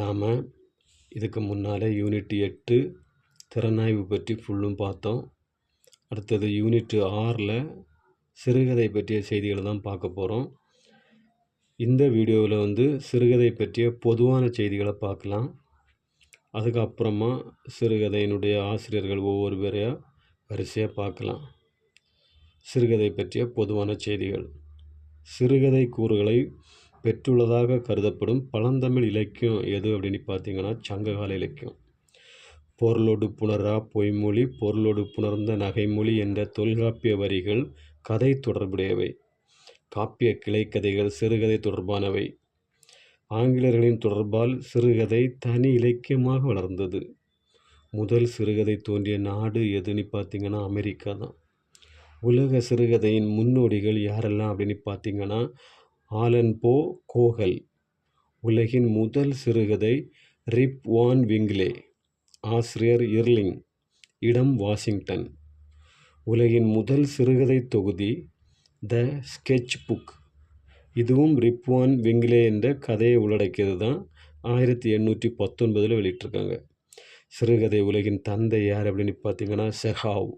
நாம் இதுக்கு முன்னால் யூனிட் எட்டு திறனாய்வு பற்றி ஃபுல்லும் பார்த்தோம். அடுத்தது யூனிட் ஆறில் சிறுகதை பற்றிய செய்திகளை தான் பார்க்க போகிறோம் இந்த வீடியோவில் வந்து சிறுகதை பற்றிய பொதுவான செய்திகளை பார்க்கலாம். அதுக்கப்புறமா சிறுகதையினுடைய ஆசிரியர்கள் ஒவ்வொரு பேரையாக வரிசையாக பார்க்கலாம். சிறுகதை பற்றிய பொதுவான செய்திகள். சிறுகதை கூறுகளை பெற்றுள்ளதாக கருதப்படும் பழந்தமிழ் இலக்கியம் எது அப்படின்னு பார்த்தீங்கன்னா சங்ககால இலக்கியம். பொருளோடு புணரா பொய்மொழி பொருளோடு புணர்ந்த நகைமொழி என்ற தொல்காப்பிய வரிகள் கதை தொடர்புடையவை. காப்பிய கிளைக்கதைகள் சிறுகதை தொடர்பானவை. ஆங்கிலேயர்களின் தொடர்பால் சிறுகதை தனி இலக்கியமாக வளர்ந்தது. முதல் சிறுகதை தோன்றிய நாடு எதுன்னு பார்த்தீங்கன்னா அமெரிக்கா தான். உலக சிறுகதையின் முன்னோடிகள் யாரெல்லாம் அப்படின்னு பார்த்தீங்கன்னா ஆலன் போ கோகல். உலகின் முதல் சிறுகதை ரிப் வான் விங்லே. ஆசிரியர் இர்லிங். இடம் வாஷிங்டன். உலகின் முதல் சிறுகதை தொகுதி த ஸ்கெட்ச் புக். இதுவும் ரிப்வான் விங்லே என்ற கதையை உள்ளடக்கியது தான் ஆயிரத்தி எண்ணூற்றி பத்தொன்பதில் வெளியிட்டிருக்காங்க. சிறுகதை உலகின் தந்தை யார் அப்படின்னு பார்த்தீங்கன்னா செஹாவ்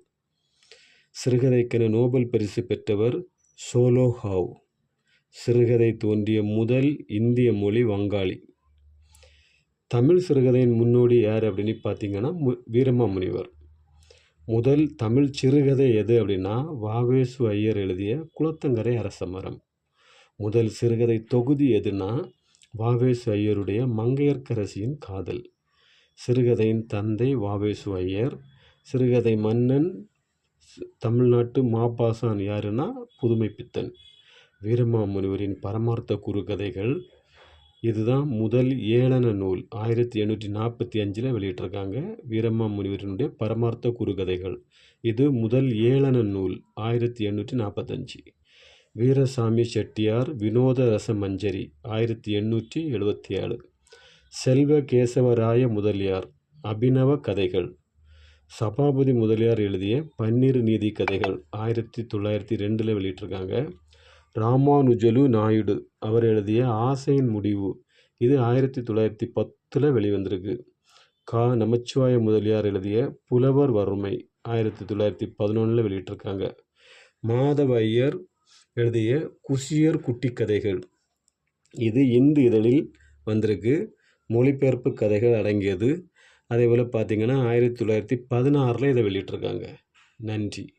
சிறுகதைக்கென நோபல் பரிசு பெற்றவர் சோலோஹாவ் சிறுகதை தோன்றிய முதல் இந்திய மொழி வங்காளி. தமிழ் சிறுகதையின் முன்னோடி யார் அப்படின்னு பார்த்தீங்கன்னா மு வீரமா முனிவர் முதல் தமிழ் சிறுகதை எது அப்படின்னா வாவேசு ஐயர் எழுதிய குளத்தங்கரை அரச மரம் முதல் சிறுகதை தொகுதி எதுனா வாவேசு ஐயருடைய மங்கையர்க்கரசியின் காதல். சிறுகதையின் தந்தை வாவேசு ஐயர் சிறுகதை மன்னன் தமிழ்நாட்டு மாபாசான் யாருன்னா புதுமைப்பித்தன். வீரமாமுனிவரின் பரமார்த்த குறுகதைகள் இதுதான் முதல் ஏளன நூல். ஆயிரத்தி எண்ணூற்றி நாற்பத்தி அஞ்சில் வெளியிட்டிருக்காங்க வீரமாமுனிவரினுடைய பரமார்த்த குறுகதைகள் இது முதல் ஏளன நூல் ஆயிரத்தி எண்ணூற்றி நாற்பத்தஞ்சு. வீரசாமி செட்டியார் வினோத ரச மஞ்சரி ஆயிரத்தி எண்ணூற்றி எழுபத்தி ஏழு. செல்வ கேசவராய முதலியார் அபினவ கதைகள். சபாபதி முதலியார் எழுதிய பன்னீர் நீதி கதைகள் ஆயிரத்தி தொள்ளாயிரத்தி ரெண்டில் வெளியிட்டிருக்காங்க. ராமானுஜலு நாயுடு அவர் எழுதிய ஆசையின் முடிவு. இது ஆயிரத்தி தொள்ளாயிரத்தி பத்தில் வெளிவந்திருக்கு. கா. நமச்சிவாய முதலியார் எழுதிய புலவர் வறுமை ஆயிரத்தி தொள்ளாயிரத்தி பதினொன்றில் வெளியிட்டிருக்காங்க. மாதவ ஐயர் எழுதிய குசியர் குட்டி கதைகள். இது இந்து இதழில் வந்திருக்கு. மொழிபெயர்ப்பு கதைகள் அடங்கியது. அதே போல் பார்த்திங்கன்னா ஆயிரத்தி தொள்ளாயிரத்தி பதினாறில் இதை வெளியிட்டிருக்காங்க. நன்றி.